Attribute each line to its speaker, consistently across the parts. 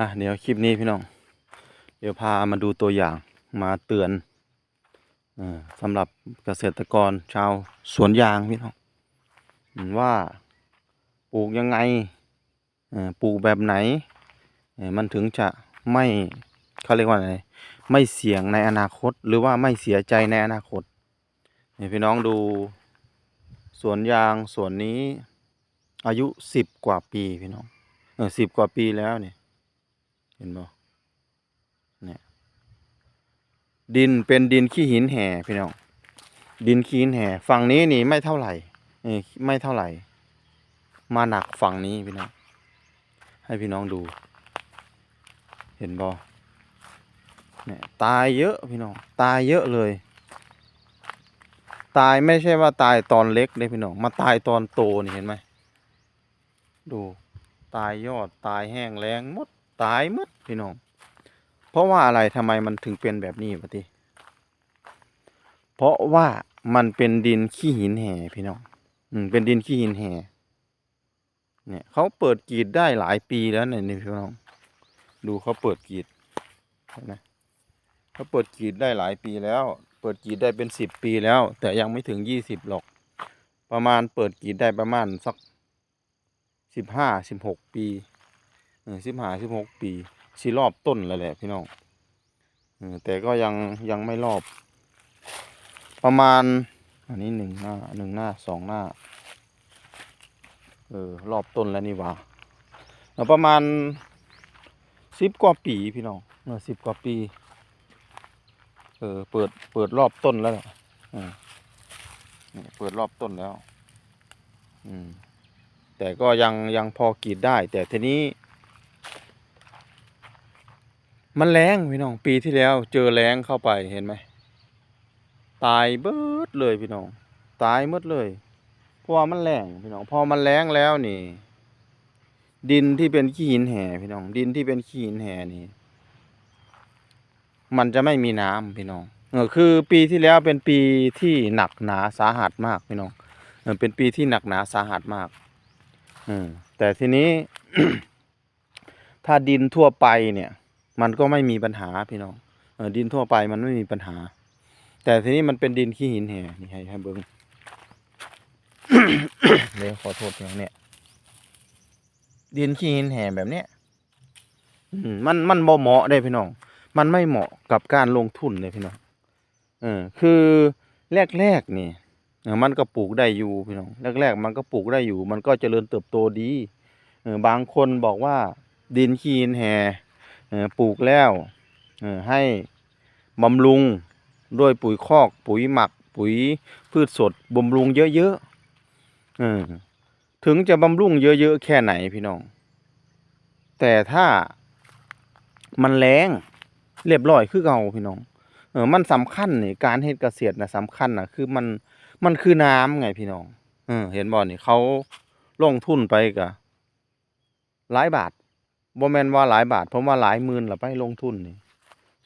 Speaker 1: อะเดี๋ยวคลิปนี้พี่น้อง เดี๋ยวพามาดูตัวอย่างมาเตือนอสำหรับเกษตรกรชาวสวนยางพี่น้องว่าปลูกยังไงปลูกแบบไหน มันถึงจะไม่เขาเรียกว่าอะไรไม่เสี่ยงในอนาคต หรือว่าไม่เสียใจในอนาคตนี่พี่น้องดูสวนยางสวนนี้อายุสิบกว่าปีพี่น้องเออสิบกว่าปีแล้วเนี่ย เห็นบ่เนี่ยดินเป็นดินขี้หินแห่พี่น้องดินขี้หินแห่ฝั่งนี้นี่ไม่เท่าไหร่ไม่เท่าไหร่ มาหนักฝั่งนี้พี่น้องให้พี่น้องดู เห็นบ่เนี่ยตายเยอะพี่น้องตายเยอะเลย ตายไม่ใช่ว่าตายตอนเล็กเลยพี่น้องมาตายตอนโตนี่เห็นไหมดู ตายยอดตายแห้งแล้งหมด ตายมดพี่น้อง เพราะว่าอะไรทำไมมันถึงเป็นแบบนี้ปะทีเพราะว่ามันเป็นดินขี้หินแห่พี่น้อง อืมเป็นดินขี้หินแห่เนี่ยเขาเปิดกีดได้หลายปีแล้วเนี่ยนี่พี่น้อง ดูเขาเปิดกีดเห็นไหมเขาเปิดกีดได้หลายปีแล้ว เปิดกีดได้เป็นสิบปีแล้ว แต่ยังไม่ถึงยี่สิบหรอก ประมาณเปิดกีดได้ประมาณสักสิบห้าสิบหกปี สิบห้าสิบหกปีสิรอบต้นแล้วแหละพี่น้องแต่ก็ยังยังไม่รอบ ประมาณ อันนี้หนึ่งหน้าหนึ่งหน้าสองหน้าเออรอบต้นแล้วนี่หว่าแล้วประมาณสิบกว่าปีพี่น้องเออสิบกว่าปีเออเปิดเปิดรอบต้นแล้วอ่านี่เปิดรอบต้นแล้ว อืมแต่ก็ยังยังพอกรีดได้ แต่ทีนี้ มันแรงพี่น้องปีที่แล้ว เจอแรงเข้าไปเห็นไหมตายเบิดเลยพี่น้อง ตายหมดเลยเพราะว่ามันแรงพี่น้องพอมันแรงแล้วนี่ ดินที่เป็นขี้หินแห่พี่น้อง ดินที่เป็นขี้หินแห่นี่ มันจะไม่มีน้ำพี่น้องเออคือปีที่แล้วเป็นปีที่หนักหนาสาหัสมากพี่น้องเออเป็นปีที่หนักหนาสาหัสมากอืมแต่ทีนี้ ถ้าดินทั่วไปเนี่ย มันก็ไม่มีปัญหาพี่น้องเอดินทั่วไปมันไม่มีปัญหา แต่ทีนี้มันเป็นดินขี้หินแห่นี่ให้ให้เบิ้งเดี๋ยวขอโทษอย่างเนี้ยดินขี้หินแห่แบบเนี้ยอืมันมันบ่เหมาะได้พี่น้อง มันไม่เหมาะกับการลงทุนเลยพี่น้องเออคือแรกๆนี่มันก็ปลูกได้อยู่พี่น้องแรกๆมันก็ปลูกได้อยู่ มันก็เจริญเติบโตดีเออบางคนบอกว่าดินขี้หินแห่ ปลูกแล้วให้บำรุงด้วยปุ๋ยคอก ปุ๋ยหมัก ปุ๋ยพืชสดบำรุงเยอะๆถึงจะบำรุงเยอะๆแค่ไหนพี่น้อง แต่ถ้ามันแรงเรียบร้อยคือเก่าพี่น้องเออมันสำคัญนี่การเฮ็ดเกษตรนะสำคัญนะคือมันมันคือน้ำไงพี่น้องเออเห็นบ่นี่เขาลงทุนไปกะหลายบาท บ่แมนว่าหลายบาทผมว่าหลายหมื่นละไปลงทุนนี่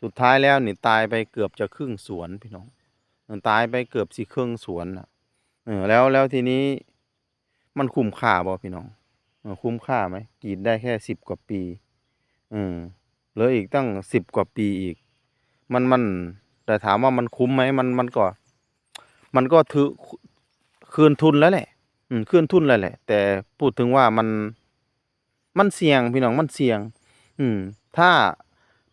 Speaker 1: สุดท้ายแล้วนี่ตายไปเกือบจะครึ่งสวนพี่น้องตายไปเกือบสิครึ่งสวนน่ะเออแล้วแล้วทีนี้มันคุ้มค่าบ่พี่น้องคุ้มค่าไหมกรีดได้แค่สิบกว่าปีเออเหลืออีกตั้งสิบกว่าปีอีก มันมันแต่ถามว่ามันคุ้มไหมมันมันก็มันก็ถือคืนทุนแล้วแหละ อืมคืนทุนแล้วแหละ แต่พูดถึงว่ามัน มันเสี่ยงพี่น้องมันเสี่ยง อืม ถ้า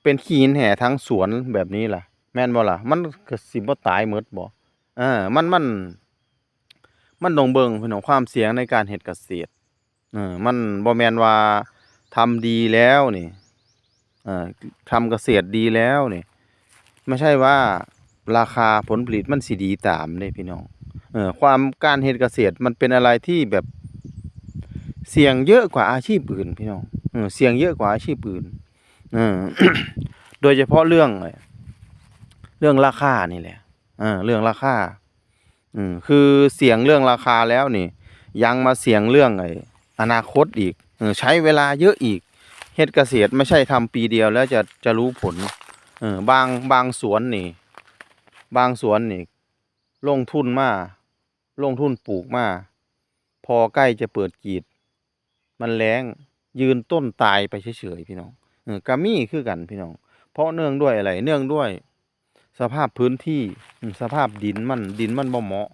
Speaker 1: เป็นขี้หินแห่ทั้งสวนแบบนี้ล่ะ แม่นบ่ล่ะ มันก็สิบ่ตายหมดบ่อ่ามันมัน มันต้องเบิ่งพี่น้องความเสี่ยงในการเฮ็ดเกษตรเออมันบ่แม่นว่าทำดีแล้วนี่เอ่อทำเกษตรดีแล้วนี่ไม่ใช่ว่าราคาผลผลิตมันสิดีตามเด้พี่น้องเออความการเฮ็ดเกษตรมันเป็นอะไรที่แบบ เสี่ยงเยอะกว่าอาชีพอื่นพี่น้องเสี่ยงเยอะกว่าอาชีพอื่นโดยเฉพาะเรื่องเรื่องราคานี่แหละเรื่องราคาคือเสี่ยงเรื่องราคาแล้วนี่ ยังมาเสี่ยงเรื่องไออนาคตอีกใช้เวลาเยอะอีกเฮ็ดเกษตรไม่ใช่ทำปีเดียวแล้วจะจะรู้ผลเออบางบางสวนนี่ บางสวนนี่ ลงทุนมา ลงทุนปลูกมา พอใกล้จะเปิดกรีด มันแรงยืนต้นตายไปเฉยๆพี่น้องอก็มีคือกันพี่น้อง เพราะเนื่องด้วยอะไรเนื่องด้วย สภาพพื้นที่สภาพดินมันดินมันบ่เหมาะ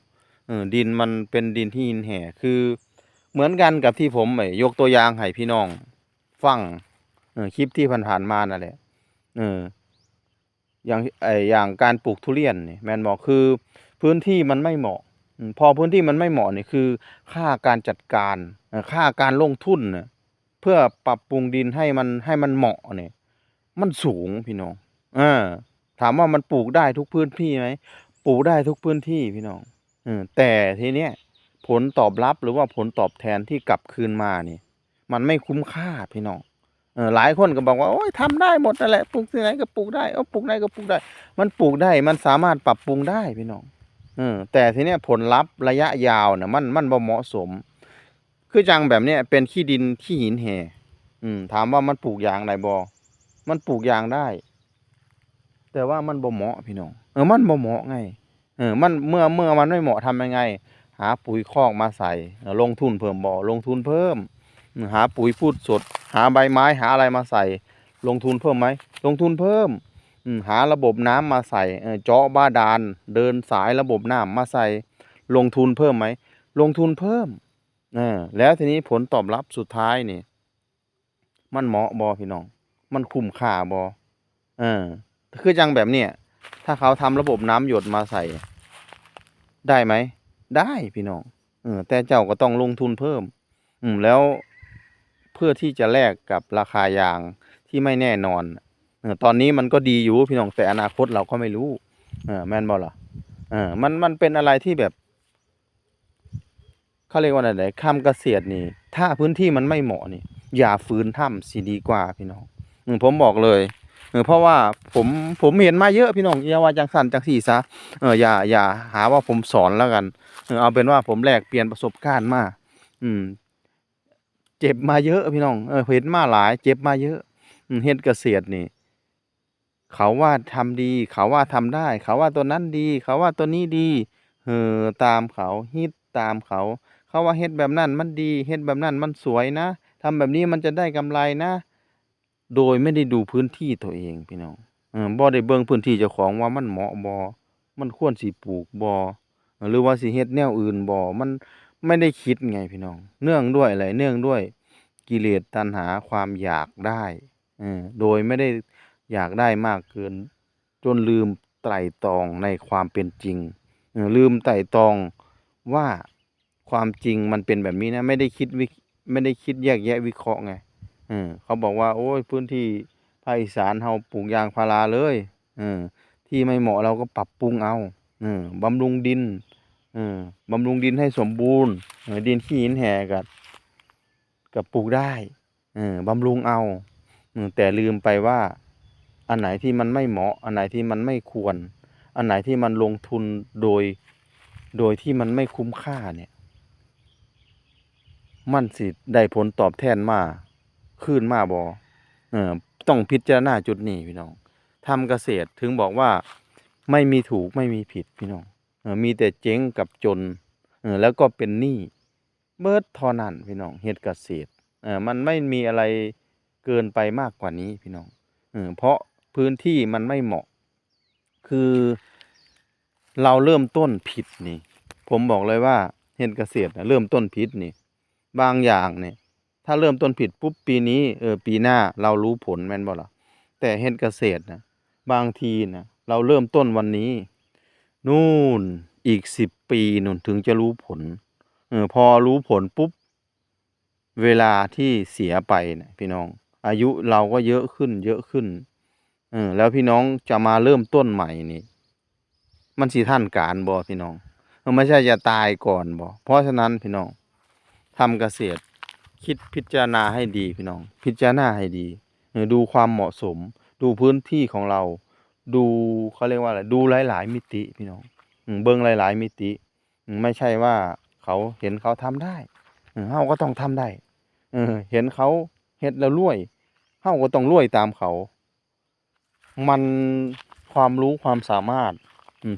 Speaker 1: อดินมันเป็นดินที่หินแห่คือเหมือนกันกับที่ผมไอ้ยกตัวอย่างให้พี่น้อง ฟังคลิปที่ผ่านๆมานั่นแหละอย่างไออย่างการปลูกทุเรียนนี่แม่นบอกคือพื้นที่มันไม่เหมาะ พอพื้นที่มันไม่เหมาะนี่คือค่าการจัดการ ค่าการลงทุนเนี่ยเพื่อปรับปรุงดินให้มันให้มันเหมาะเนี่ย มันสูงพี่น้องอถามว่ามันปลูกได้ทุกพื้นที่ไหมปลูกได้ทุกพื้นที่พี่น้องเออแต่ทีเนี้ยผลตอบรับหรือว่าผลตอบแทนที่กลับคืนมานี่มันไม่คุ้มค่าพี่น้องอหลายคนก็บอกว่าโอ้ยทำได้หมดนั่นแหละปลูกที่ไหนก็ปลูกได้เออปลูกได้ก็ปลูกได้ มันปลูกได้มันสามารถปรับปรุงได้พี่น้องเออแต่ทีเนี้ยผลลัพธ์ระยะยาวเนี่ยมันมันบ่เหมาะสม คือจังแบบเนี้ยเป็นขี้ดินขี้หินแห่อืม ถามว่ามันปลูกยางได้บ่มันปลูกยางได้ แต่ว่ามันบ่เหมาะพี่น้อง เออ มันบ่เหมาะไง เออ มันเมื่อเมื่อมันไม่เหมาะทำยังไง หาปุ๋ยคอกมาใส่ ลงทุนเพิ่มบ่ ลงทุนเพิ่ม หาปุ๋ยพูดสด หาใบไม้หาอะไรมาใส่ ลงทุนเพิ่มไหม ลงทุนเพิ่มหาระบบน้ำมาใส่เออเจาะบาดาลเดินสายระบบน้ำมาใส่ ลงทุนเพิ่มไหม ลงทุนเพิ่ม เออแล้วทีนี้ผลตอบรับสุดท้ายนี่ มันเหมาะบอพี่น้อง มันคุ้มค่าบอเออ คือจังแบบเนี้ยถ้าเขาทำระบบน้ำหยดมาใส่ ได้ไหม ได้พี่น้องเออแต่เจ้าก็ต้องลงทุนเพิ่ม อืมแล้วเพื่อที่จะแลกกับราคายางที่ไม่แน่นอนเออตอนนี้มันก็ดีอยู่พี่น้องแต่อนาคตเราก็ไม่รู้เออแม่นบ่ล่ะเออมันมันเป็นอะไรที่แบบ เขาเรียกว่าอะไรคำเกษตรนี่ ถ้าพื้นที่มันไม่เหมาะนี่ อย่าฝืนถ้ำสิดีกว่าพี่น้องอืมผมบอกเลยเออเพราะว่าผมผมเห็นมาเยอะพี่น้องอย่าว่าจังสันจังสี่ซะเอออย่าอย่าหาว่าผมสอนแล้วกันเออเอาเป็นว่าผมแลกเปลี่ยนประสบการณ์มาอืม เจ็บมาเยอะพี่น้องเออเห็นมาหลาย เจ็บมาเยอะเฮ็ดเกษตรนี่ เขาว่าทำดี เขาว่าทำได้ เขาว่าตัวนั้นดี เขาว่าตัวนี้ดีเออตามเขาฮิตตามเขา เขาว่าเฮ็ดแบบนั้นมันดีเฮ็ดแบบนั้นมันสวยนะทำแบบนี้มันจะได้กำไรนะ โดยไม่ได้ดูพื้นที่ตัวเองพี่น้องเออบ่ได้เบิ่งพื้นที่เจ้าของว่ามันเหมาะบ่มันควรสิปลูกบ่หรือว่าสิเฮ็ดแนวอื่นบ่มันไม่ได้คิดไงพี่น้อง เนื่องด้วยอะไรเนื่องด้วยกิเลสตัณหาความอยากได้เออโดยไม่ได้อยากได้มากเกิน จนลืมไตร่ตรองในความเป็นจริง ลืมไตร่ตรองว่า ความจริงมันเป็นแบบนี้นะ ไม่ได้คิดวิไม่ได้คิดแยกแยะวิเคราะห์ไงเออเขาบอกว่า โอ้ยพื้นที่ภาคอีสานเฮาปลูกยางพาราเลยเออที่ไม่เหมาะเราก็ปรับปรุงเอาเออบำรุงดินเออบำรุงดินให้สมบูรณ์เออดินขี้หินแห่กับกับปลูกได้เออบำรุงเอาเออแต่ลืมไปว่า อันไหนที่มันไม่เหมาะ อันไหนที่มันไม่ควร อันไหนที่มันลงทุนโดย โดยที่มันไม่คุ้มค่าเนี่ย มันสิได้ผลตอบแทนมาคืนมาบ่เออต้องพิจารณาจุดนี้พี่น้องทำเกษตรถึงบอกว่าไม่มีถูกไม่มีผิดพี่น้องออมีแต่เจ๊งกับจนเออแล้วก็เป็นหนี้เบิดทอนันพี่น้องเฮ็ดเกษตรเออมันไม่มีอะไรเกินไปมากกว่านี้พี่น้องเออเพราะพื้นที่มันไม่เหมาะ คือเราเริ่มต้นผิดนี่ ผมบอกเลยว่าเฮ็ดเกษตรเริ่มต้นผิดนี่ บางอย่างเนี่ยถ้าเริ่มต้นผิดปุ๊บปีนี้เออปีหน้าเรารู้ผลแม่นบ่ล่ะแต่เฮ็ดเกษตรนะบางทีนะเราเริ่มต้นวันนี้ นู่นอีกสิบปีนู่นถึงจะรู้ผลเออพอรู้ผลปุ๊บ เวลาที่เสียไปนะพี่น้อง อายุเราก็เยอะขึ้น เยอะขึ้นเออแล้วพี่น้องจะมาเริ่มต้นใหม่นี่มันสิท่านการบ่พี่น้องไม่ใช่จะตายก่อนบ่เพราะฉะนั้นพี่น้อง ทำเกษตร คิดพิจารณาให้ดีพี่น้อง พิจารณาให้ดี ดูความเหมาะสม ดูพื้นที่ของเรา ดูเขาเรียกว่าอะไร ดูหลาย ๆ มิติพี่น้องอืมเบิ่งหลาย ๆ มิติ ไม่ใช่ว่าเขาเห็นเขาทำได้เฮาก็ต้องทำได้เห็นเขาเฮ็ดแล้วรวยเฮาก็ต้องรวยตามเขา มันความรู้ความสามารถ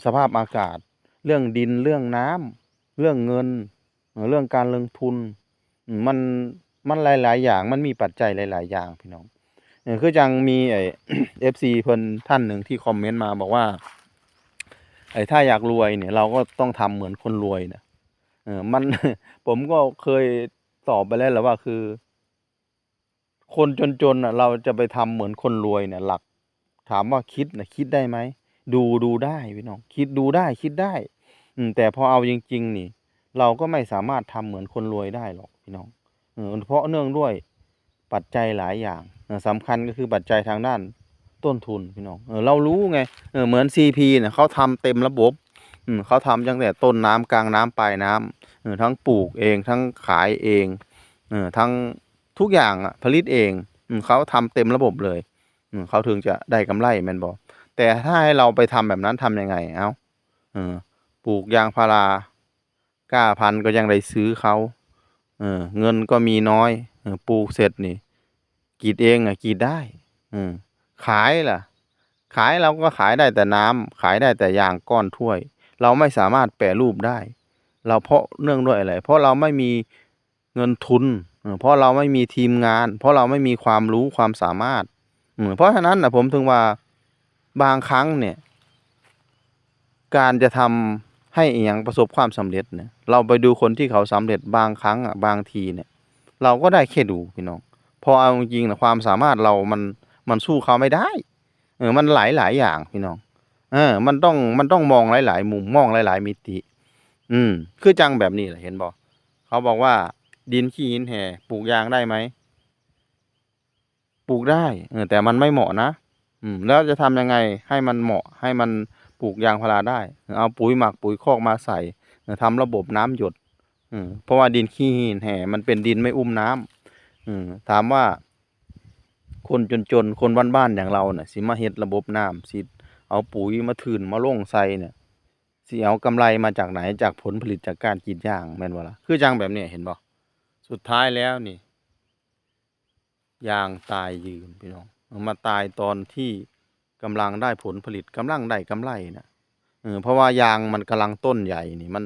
Speaker 1: สภาพอากาศ เรื่องดินเรื่องน้ำเรื่องเงิน เรื่องการลงทุนมันมันหลาย ๆ อย่างมันมีปัจจัยหลาย ๆ อย่างพี่น้องคือจังมีไอ้ FC เพิ่นท่านหนึ่งที่คอมเมนต์มาบอกว่า ไอ้ถ้าอยากรวยเนี่ย เราก็ต้องทำเหมือนคนรวยนะเออมันผมก็เคยตอบไปแล้วแหละว่าคือ คนจนๆเราจะไปทำเหมือนคนรวยเนี่ย หลัก ถามว่าคิดนะคิดได้ไหมดูดูได้พี่น้อง คิดดูได้คิดได้ อืแต่พอเอาจริง ๆ นี่ เราก็ไม่สามารถทำเหมือนคนรวยได้หรอกพี่น้องเพราะเนื่องด้วยปัจจัยหลายอย่างเออสำคัญก็คือปัจจัยทางด้านต้นทุนพี่น้องเรารู้ไงเหมือน CP เนี่ยเขาทำเต็มระบบเขาทำตั้งแต่ต้นน้ำกลางน้ำปลายน้ำเอทั้งปลูกเองทั้งขายเองเอทั้งทุกอย่างอะผลิตเองเขาทำเต็มระบบเลยเขาถึงจะได้กำไรแมนบอกแต่ถ้าให้เราไปทำแบบนั้นทำยังไง เอ้าปลูกยางพารา ก้าพันก็ยังได้ซื้อเขาเออเงินก็มีน้อยออปลูกเสร็จนี่กีดเองอะกีดได้อืขายล่ะ ขายเราก็ขายได้แต่น้ำขายได้แต่ยางก้อนถ้วย เราไม่สามารถแปรรูปได้ เราเพราะเนื่องด้วยอะไรเพราะเราไม่มีเงินทุน เพราะเราไม่มีทีมงาน เพราะเราไม่มีความรู้ความสามารถเพราะฉะนั้นนะผมถึงว่าบางครั้งเนี่ย การจะทำ ให้อีหยังประสบความสำเร็จเนี่ยเราไปดูคนที่เขาสำเร็จบางครั้งอะบางทีเนี่ย เราก็ได้แค่ดูพี่น้องพอเอาจริงนะความสามารถเรามันมันสู้เขาไม่ได้เออมันหลายหลายอย่างพี่น้องเออมันต้องมันต้องมองหลาย ๆ มุมมองหลาย ๆ มิติ อืมคือจังแบบนี้แหละเห็นบอกเขาบอกว่า ดินขี้หินแห่ปลูกยางได้ไหมปลูกได้เออแต่มันไม่เหมาะนะ อืม แล้วจะทำยังไงให้มันเหมาะให้มัน ปลูกยางพาราได้ เอาปุ๋ยหมักปุ๋ยคอกมาใส่เออทำระบบน้ำหยดอเพราะว่าดินขี้หินแห่มันเป็นดินไม่อุ้มน้ำอืมถามว่า คนจนๆคนบ้านๆอย่างเราเน่ะสิมาเฮ็ดระบบน้ำสิเอาปุ๋ยมาถืนมาลงใส่เนี่ยสิเอากำไรมาจากไหนจากผลผลิตจากการกรีดยางแม่นบ่ล่ะคือจังแบบเนี้ยเห็นบ่สุดท้ายแล้วนี่ยางตายยืนพี่น้องมาตายตอนที่ กำลังได้ผลผลิตกำลังได้กำไรนะเออเพราะว่ายางมันกำลังต้นใหญ่นี่มัน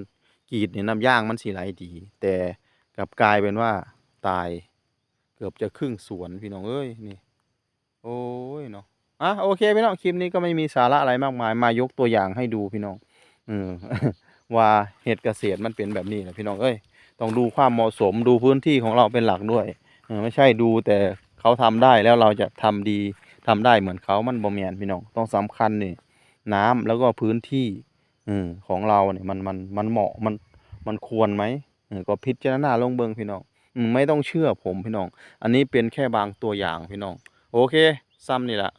Speaker 1: กรีดนี่น้ำยางมันสิไหลดี แต่กลับกลายเป็นว่าตายเกือบจะครึ่งสวนพี่น้องเอ้ยนี่ โอ้ยเนาะอะโอเคพี่น้องคลิปนี้ก็ไม่มีสาระอะไรมากมายมายกตัวอย่างให้ดูพี่น้องอืว่าเห็ดเกษตรมันเป็นแบบนี้นะพี่น้องเอ้ยต้องดูความเหมาะสมดูพื้นที่ของเราเป็นหลักด้วยอไม่ใช่ดูแต่เขาทำได้แล้วเราจะทำดี ทำได้เหมือนเขามันบ่แมนพี่น้องต้องสำคัญนี่น้ำแล้วก็พื้นที่อของเราเนี่ยมันมันมันเหมาะมันมันควรไหมก็พิจารณาลงเบิงพี่น้องไม่ต้องเชื่อผมพี่น้อง อันนี้เป็นแค่บางตัวอย่างพี่น้อง โอเค ซ้ำนี่แหละ